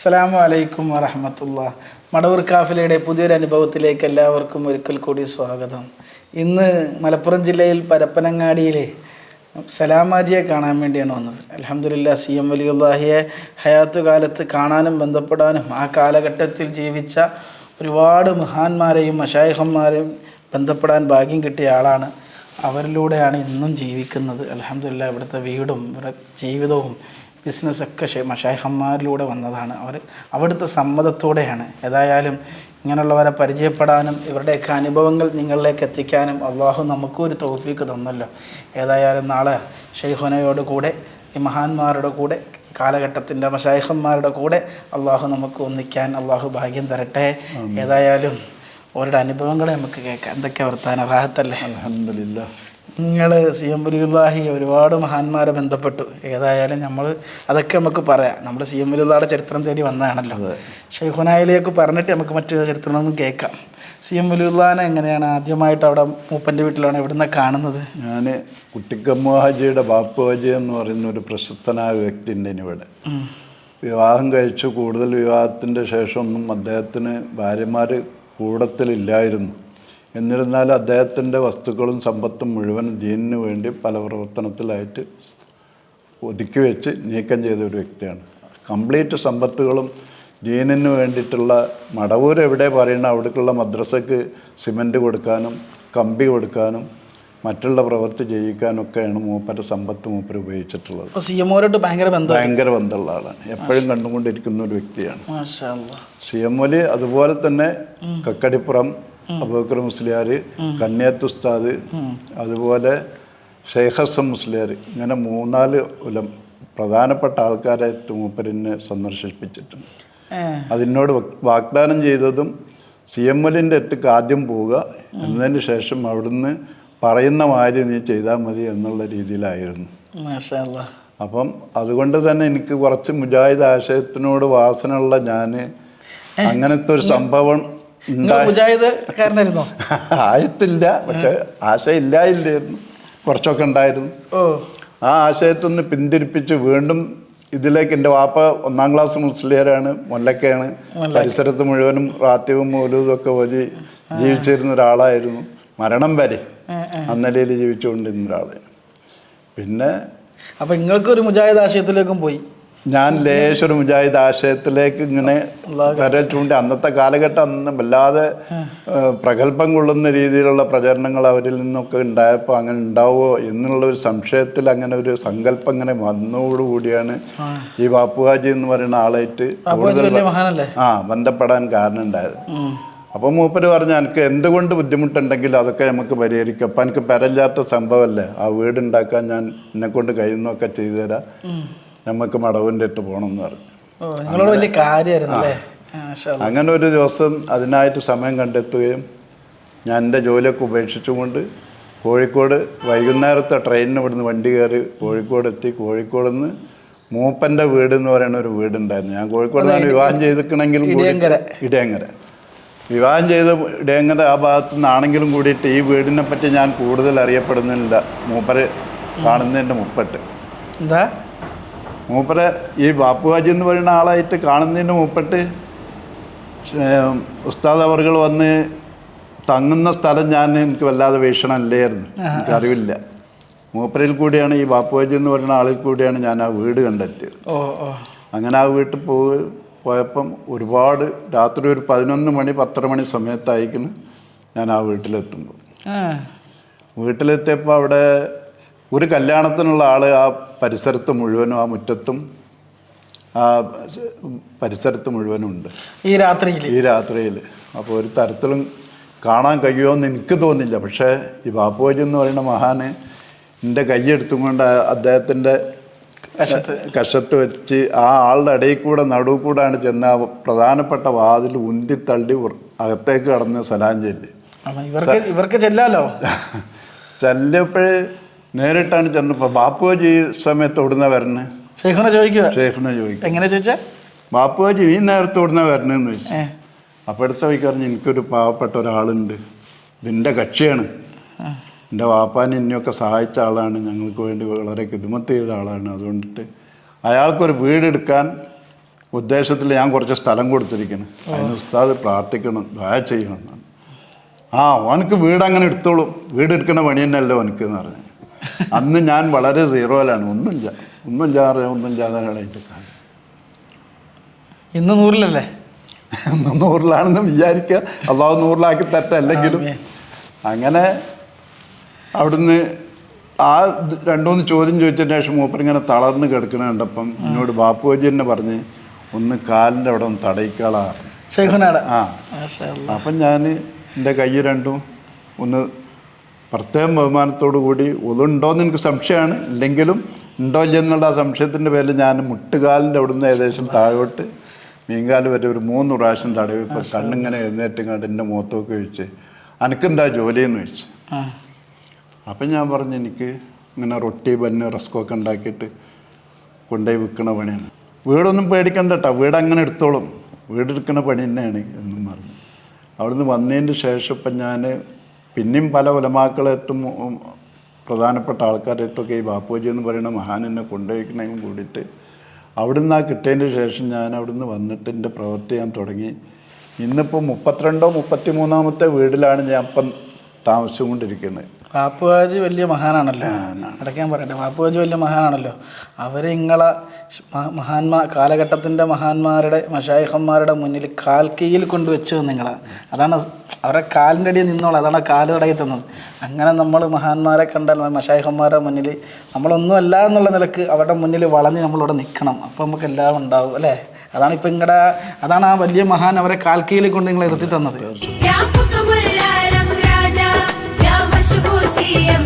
അസ്സലാമു അലൈക്കും വറഹമത്തുള്ള. മടവൂർ കാഫിലയുടെ പുതിയൊരു അനുഭവത്തിലേക്ക് എല്ലാവർക്കും ഒരിക്കൽ കൂടി സ്വാഗതം. ഇന്ന് മലപ്പുറം ജില്ലയിൽ പരപ്പനങ്ങാടിയിലെ സലാമാജിയെ കാണാൻ വേണ്ടിയാണ് വന്നത്. അലഹമുല്ല സി എം വലിയുല്ലാഹിയെ ഹയാത്തു കാലത്ത് കാണാനും ബന്ധപ്പെടാനും ആ കാലഘട്ടത്തിൽ ജീവിച്ച ഒരുപാട് മഹാന്മാരെയും മഷായിഹന്മാരെയും ബന്ധപ്പെടാൻ ഭാഗ്യം കിട്ടിയ ആളാണ്. അവരിലൂടെയാണ് ഇന്നും ജീവിക്കുന്നത്. അലഹമില്ല ഇവിടുത്തെ വീടും ഇവിടെ ജീവിതവും ബിസിനസ്സൊക്കെ ഷെ- മഷായിഹന്മാരിലൂടെ വന്നതാണ്. അവർ അവിടുത്തെ സമ്മതത്തോടെയാണ്. ഏതായാലും ഇങ്ങനെയുള്ളവരെ പരിചയപ്പെടാനും ഇവരുടെയൊക്കെ അനുഭവങ്ങൾ നിങ്ങളിലേക്ക് എത്തിക്കാനും അള്ളാഹു നമുക്കും ഒരു തോഫീക്ക് തന്നല്ലോ. ഏതായാലും നാളെ ഷെയ്ഹുനയോട് കൂടെ ഈ മഹാന്മാരുടെ കൂടെ കാലഘട്ടത്തിന്റെ മഷായിഹന്മാരുടെ കൂടെ അള്ളാഹു നമുക്ക് ഒന്നിക്കാൻ അള്ളാഹു ഭാഗ്യം തരട്ടെ. ഏതായാലും അവരുടെ അനുഭവങ്ങളെ നമുക്ക് കേൾക്കാം. എന്തൊക്കെ വർത്താനം? റാഹത്തല്ലേ? അലഹമില്ല നിങ്ങൾ സി എം ബുലിയുല്ലാഹി ഒരുപാട് മഹാന്മാരെ ബന്ധപ്പെട്ടു. ഏതായാലും നമ്മൾ അതൊക്കെ നമുക്ക് പറയാം. നമ്മൾ സി എം ബുലിയുള്ളയുടെ ചരിത്രം തേടി വന്നതാണല്ലോ. ഷെയ്ഖുനായിലേക്ക് പറഞ്ഞിട്ട് നമുക്ക് മറ്റു ചരിത്രമൊന്നും കേൾക്കാം. സി എം ബുലിയുല്ലാനെ എങ്ങനെയാണ് ആദ്യമായിട്ട് അവിടെ മൂപ്പന്റെ വീട്ടിലാണ് എവിടുന്ന കാണുന്നത്? ഞാൻ കുട്ടിക്കമ്മ ഹാജിയുടെ ബാപ്പു ഹാജി എന്ന് പറയുന്ന ഒരു പ്രശസ്തനായ വ്യക്തി ഉണ്ട് ഇവിടെ വിവാഹം കഴിച്ചു. കൂടുതൽ വിവാഹത്തിന്റെ ശേഷമൊന്നും അദ്ദേഹത്തിന് ഭാര്യമാർ കൂടത്തിലില്ലായിരുന്നു. എന്നിരുന്നാലും അദ്ദേഹത്തിന്റെ വസ്തുക്കളും സമ്പത്തും മുഴുവൻ ദീനിന് വേണ്ടി പല പ്രവർത്തനത്തിലായിട്ട് ഒതുക്കി വെച്ച് നീക്കം ചെയ്ത ഒരു വ്യക്തിയാണ്. കംപ്ലീറ്റ് സമ്പത്തുകളും ദീനിന് വേണ്ടിയിട്ടുള്ള മടവൂർ എവിടെ പറയുന്ന അവിടേക്കുള്ള മദ്രസക്ക് സിമന്റ് കൊടുക്കാനും കമ്പി കൊടുക്കാനും മറ്റുള്ള പ്രവൃത്തി ചെയ്യിക്കാനൊക്കെയാണ് മൂപ്പരുടെ സമ്പത്ത് മൂപ്പർ ഉപയോഗിച്ചിട്ടുള്ളത്. സി എമ്മോരോട്ട് ഭയങ്കര ബന്ധം. ഭയങ്കര ബന്ധമുള്ള ആളാണ്. എപ്പോഴും കണ്ടുകൊണ്ടിരിക്കുന്ന ഒരു വ്യക്തിയാണ്. സി എം അതുപോലെ തന്നെ കക്കടിപ്പുറം അബൂക്കർ മുസ്ലിയാർ കന്യാത്ത് ഉസ്താദ് അതുപോലെ ഷെയ്ഖസം മുസ്ലിയാർ ഇങ്ങനെ മൂന്നാൽ ഉലം പ്രധാനപ്പെട്ട ആൾക്കാരെ മൂപ്പരിനെ സന്ദർശിപ്പിച്ചിട്ടുണ്ട്. അതിനോട് വാഗ്ദാനം ചെയ്തതും സി എം എല്ലിന്റെ അടുത്തേക്ക് ആദ്യം പോവുക എന്നതിന് ശേഷം അവിടുന്ന് പറയുന്ന മാതിരി നീ ചെയ്താൽ മതി എന്നുള്ള രീതിയിലായിരുന്നു. അപ്പം അതുകൊണ്ട് തന്നെ എനിക്ക് കുറച്ച് മുജാഹിദ് ആശയത്തിനോട് വാസനയുള്ള ഞാൻ അങ്ങനത്തെ ഒരു സംഭവം മുജാഹിദ് കാരനായിരുന്നോ? ആയിട്ടില്ല പക്ഷെ ആശയില്ലായില്ലായിരുന്നു കുറച്ചൊക്കെ ഉണ്ടായിരുന്നു. ആ ആശയത്തിൽ നിന്ന് പിന്തിരിപ്പിച്ച് വീണ്ടും ഇതിലേക്ക് എന്റെ വാപ്പ ഒന്നാം ക്ലാസ് മുസ്ലിയരാണ് മുല്ലക്കയാണ്. പരിസരത്ത് മുഴുവനും റാത്യവും മൂലവും ഒക്കെ ഓതി ജീവിച്ചിരുന്ന ഒരാളായിരുന്നു. മരണം വരെ അന്നലയിൽ ജീവിച്ചുകൊണ്ടിരുന്ന ഒരാളായിരുന്നു. പിന്നെ അപ്പൊ നിങ്ങൾക്കൊരു മുജാഹിദ് ആശയത്തിലേക്കും പോയി. ഞാൻ ലേശൊരു മുജാഹിദ് ആശയത്തിലേക്ക് ഇങ്ങനെ വരെ ചൂണ്ടി അന്നത്തെ കാലഘട്ടം അന്ന് വല്ലാതെ പ്രഗത്ഭം കൊള്ളുന്ന രീതിയിലുള്ള പ്രചരണങ്ങൾ അവരിൽ നിന്നൊക്കെ ഉണ്ടായപ്പോൾ അങ്ങനെ ഉണ്ടാവുമോ എന്നുള്ള ഒരു സംശയത്തിൽ അങ്ങനെ ഒരു സങ്കല്പം ഇങ്ങനെ വന്നതോടുകൂടിയാണ് ഈ ബാപ്പുഹാജി എന്ന് പറയുന്ന ആളായിട്ട് ആ ബന്ധപ്പെടാൻ കാരണം ഉണ്ടായത്. ഉം. അപ്പോൾ മൂപ്പര് പറഞ്ഞു എനിക്ക് എന്തുകൊണ്ട് ബുദ്ധിമുട്ടുണ്ടെങ്കിലും അതൊക്കെ നമുക്ക് പരിഹരിക്കാം. അപ്പം എനിക്ക് പെരല്ലാത്ത സംഭവമല്ലേ? ആ വീടുണ്ടാക്കാൻ ഞാൻ എന്നെ കൊണ്ട് കഴിയുന്നൊക്കെ ചെയ്തു തരാം നമുക്ക് മടവിന്റെ അടുത്ത് പോകണം എന്ന് പറഞ്ഞു. അങ്ങനെ ഒരു ദിവസം അതിനായിട്ട് സമയം കണ്ടെത്തുകയും ഞാൻ എന്റെ ജോലിയൊക്കെ ഉപേക്ഷിച്ചുകൊണ്ട് കോഴിക്കോട് വൈകുന്നേരത്തെ ട്രെയിനിന് ഇവിടുന്ന് വണ്ടി കയറി കോഴിക്കോട് എത്തി. കോഴിക്കോട് നിന്ന് മൂപ്പന്റെ വീട് എന്ന് പറയുന്ന ഒരു വീടുണ്ടായിരുന്നു. ഞാൻ കോഴിക്കോട് നിന്നാണ് വിവാഹം ചെയ്തിക്കണമെങ്കിലും കൂടി ഇടിയങ്കര. ഇടയങ്ങര വിവാഹം ചെയ്ത ഇടയങ്ങര ആ ഭാഗത്തു നിന്നാണെങ്കിലും കൂടിയിട്ട് ഈ വീടിനെ പറ്റി ഞാൻ കൂടുതൽ അറിയപ്പെടുന്നില്ല. മൂപ്പര് കാണുന്നതിന്റെ മുപ്പട്ട്. എന്താ? മൂപ്പരെ ഈ ബാപ്പുവാജി എന്ന് പറയുന്ന ആളായിട്ട് കാണുന്നതിന് മൂപ്പട്ട് ഉസ്താദ് അവർകൾ വന്ന് തങ്ങുന്ന സ്ഥലം ഞാൻ എനിക്ക് വല്ലാതെ വീക്ഷണമല്ലായിരുന്നു. എനിക്കറിവില്ല മൂപ്പരിൽ കൂടിയാണ് ഈ ബാപ്പുവാജി എന്ന് പറയുന്ന ആളിൽ കൂടിയാണ് ഞാൻ ആ വീട് കണ്ടെത്തിയത്. അങ്ങനെ ആ വീട്ടിൽ പോയി പോയപ്പം ഒരുപാട് രാത്രി ഒരു പതിനൊന്ന് മണി പത്തര മണി സമയത്തായിരിക്കുന്നു ഞാൻ ആ വീട്ടിലെത്തുമ്പോൾ വീട്ടിലെത്തിയപ്പോൾ അവിടെ ഒരു കല്യാണത്തിനുള്ള ആൾ ആ പരിസരത്ത് മുഴുവനും ആ മുറ്റത്തും ആ പരിസരത്ത് മുഴുവനും ഉണ്ട്. ഈ രാത്രിയിൽ ഈ രാത്രിയിൽ അപ്പോൾ ഒരു തരത്തിലും കാണാൻ കഴിയുമെന്ന് എനിക്ക് തോന്നില്ല. പക്ഷേ ഈ ബാപ്പുവാജി എന്ന് പറയുന്ന മഹാന് എന്റെ കൈയെടുത്തും കൊണ്ട് അദ്ദേഹത്തിന്റെ കഷത്ത്. വെച്ച് ആ ആളുടെ ഇടയിൽ കൂടെ നടുവ് കൂടാണ് ചെന്ന് ആ പ്രധാനപ്പെട്ട വാതിൽ ഉന്തി തള്ളി ഉർ- അകത്തേക്ക് കടന്ന് സലാം ചൊല്ലി. ഇവർക്ക് ഇവർക്ക് ചെല്ലാലോ? ചെല്ലപ്പോഴേ നേരിട്ടാണ് ചെന്നപ്പോൾ ബാപ്പുവാജി സമയത്ത് ഓടുന്ന വരണേ? ഷെയ്ഖുനെ ചോദിക്കുക ഷേഖിനെ ചോദിക്കും. എങ്ങനെ ചോദിച്ചാ? ബാപ്പുവാജി ഈ നേരത്തെ ഓടുന്ന വരണേന്ന് ചോദിച്ചു. അപ്പോൾ അടുത്ത വഴിക്കറിഞ്ഞ് എനിക്കൊരു പാവപ്പെട്ട ഒരാളുണ്ട്. ഇതിന്റെ കക്ഷിയാണ്. എന്റെ വാപ്പാനെ ഇനിയൊക്കെ സഹായിച്ച ആളാണ്. ഞങ്ങൾക്ക് വേണ്ടി വളരെ കിതുമത്ത് ചെയ്ത ആളാണ്. അതുകൊണ്ടിട്ട് അയാൾക്കൊരു വീടെടുക്കാൻ ഉദ്ദേശത്തിൽ ഞാൻ കുറച്ച് സ്ഥലം കൊടുത്തിരിക്കുന്നു. അതിന് ഉസ്താദ് പ്രാർത്ഥിക്കണം ദയ ചെയ്യണം ആ ഓനക്ക് വീട് അങ്ങനെ എടുത്തോളും. വീട് പണി തന്നെയല്ലോ ഓനക്ക് എന്ന് പറഞ്ഞു. അന്ന് ഞാൻ വളരെ സീറോയിലാണ്. ഒന്നുമില്ല ചാറ് ഒന്നും എന്റെ കാര്യം. ഇന്ന് നൂറിലല്ലേ? ഇന്ന് നൂറിലാണെന്ന് വിചാരിക്കുക. അള്ളാഹു നൂറിലാക്കി തരട്ടെ. അല്ലെങ്കിലും അങ്ങനെ അവിടുന്ന് ആ രണ്ടുമൂന്ന് ചോദ്യം ചോദിച്ചതിന് ശേഷം മൂപ്പർ ഇങ്ങനെ തളർന്ന് കിടക്കണ കണ്ടപ്പം എന്നോട് ബാപ്പുജി തന്നെ പറഞ്ഞ് ഒന്ന് കാലിന്റെ അവിടെ ഒന്ന് തടയിക്കളാ. ആ. അപ്പം ഞാൻ എന്റെ കൈ രണ്ടും ഒന്ന് പ്രത്യേകം ബഹുമാനത്തോടു കൂടി ഒതുണ്ടോയെന്ന് എനിക്ക് സംശയമാണ്. ഇല്ലെങ്കിലും ഉണ്ടോ ഇല്ലെന്നുള്ള ആ സംശയത്തിന്റെ പേരിൽ ഞാൻ മുട്ടുകാലിന്റെ അവിടുന്ന് ഏകദേശം താഴോട്ട് മീൻകാൽ വരെ ഒരു മൂന്ന് പ്രാവശ്യം തടവി കണ്ണിങ്ങനെ എഴുന്നേറ്റ് കണ്ട് എന്റെ മുഖത്തൊക്കെ ചോദിച്ച് അനക്കെന്താ ജോലിയെന്ന് ചോദിച്ചു? അപ്പം ഞാൻ പറഞ്ഞു എനിക്ക് ഇങ്ങനെ റൊട്ടി ബന്ന് റസ്കൊക്കെ ഉണ്ടാക്കിയിട്ട് കൊണ്ടുപോയി വിൽക്കണ പണിയാണ്. വീടൊന്നും പേടിക്കണ്ട കേട്ടോ വീട് അങ്ങനെ എടുത്തോളും. വീടെടുക്കണ പണി തന്നെയാണ് എന്നും പറഞ്ഞു. അവിടുന്ന് വന്നതിന് ശേഷം ഇപ്പം ഞാൻ പിന്നെയും പല ഉലമാക്കളെത്തും പ്രധാനപ്പെട്ട ആൾക്കാരെത്തൊക്കെ ഈ ബാപ്പുജി എന്ന് പറയുന്ന മഹാൻ എന്നെ കൊണ്ടുപോയിക്കണമെങ്കിൽ കൂടിയിട്ട് അവിടുന്ന് ആ കിട്ടിയതിന് ശേഷം ഞാൻ അവിടുന്ന് വന്നിട്ട് എന്റെ പ്രവൃത്തി ഞാൻ തുടങ്ങി. ഇന്നിപ്പോൾ മുപ്പത്തിരണ്ടോ മുപ്പത്തി മൂന്നാമത്തെ വീടിലാണ് ഞാൻ ഇപ്പം താമസിച്ചുകൊണ്ടിരിക്കുന്നത്. വാപ്പുവാജി വലിയ മഹാനാണല്ലോ. അടക്കാൻ പറയട്ടെ. വാപ്പുവാജി വലിയ മഹാനാണല്ലോ. അവർ ഇങ്ങളെ മഹാന്മാ കാലഘട്ടത്തിന്റെ മഹാന്മാരുടെ മഷായിഹന്മാരുടെ മുന്നിൽ കാൽ കീയിൽ കൊണ്ടുവച്ചു നിങ്ങളെ. അതാണ് അവരുടെ കാലിന്റെ അടിയിൽ നിന്നോളാം. അതാണ് കാൽ തടയി തന്നത്. അങ്ങനെ നമ്മൾ മഹാന്മാരെ കണ്ടാൽ മഷായിഹന്മാരുടെ മുന്നിൽ നമ്മളൊന്നുമല്ല എന്നുള്ള നിലയ്ക്ക് അവരുടെ മുന്നിൽ വളഞ്ഞ് നമ്മളിവിടെ നിൽക്കണം. അപ്പോൾ നമുക്ക് എല്ലാം ഉണ്ടാവും അല്ലേ? അതാണ് ഇപ്പം നിങ്ങളുടെ അതാണ് ആ വലിയ മഹാൻ അവരെ കാൽക്കീയിൽ കൊണ്ട് നിങ്ങളെ ഇരുത്തി തന്നത്. Yeah.